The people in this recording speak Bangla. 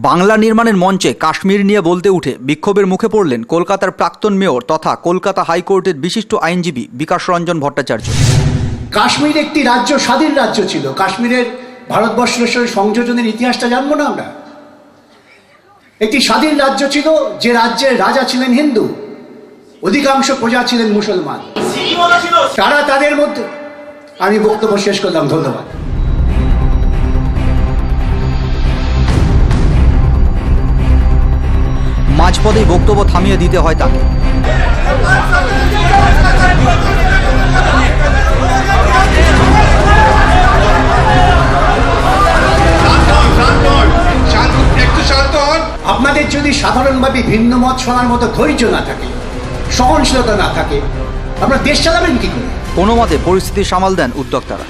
বাংলা নির্মাণের মঞ্চে কাশ্মীর নিয়ে বলতে উঠে বিক্ষোভের মুখে পড়লেন কলকাতার প্রাক্তন মেয়র তথা কলকাতা হাইকোর্টের বিশিষ্ট আইনজীবী বিকাশ রঞ্জন ভট্টাচার্য। কাশ্মীর একটি রাজ্য স্বাধীন রাজ্য ছিল। কাশ্মীরের ভারতবর্ষের সঙ্গে সংযোজনের ইতিহাসটা জানব না আমরা? একটি স্বাধীন রাজ্য ছিল যে রাজ্যের রাজা ছিলেন হিন্দু অধিকাংশ প্রজা ছিলেন মুসলমান। তারা তাদের মধ্যে আমি বক্তব্য শেষ করলাম ধন্যবাদ। মাঝপথেই বক্তব্য থামিয়ে দিতে হয় তাকে। আপনাদের যদি সাধারণভাবে ভিন্ন মত শোনার মতো ধৈর্য না থাকে সহনশীলতা না থাকে আপনারা দেশ চালাবেন কি করে? কোনো মতে পরিস্থিতি সামাল দেন উদ্যোক্তারা।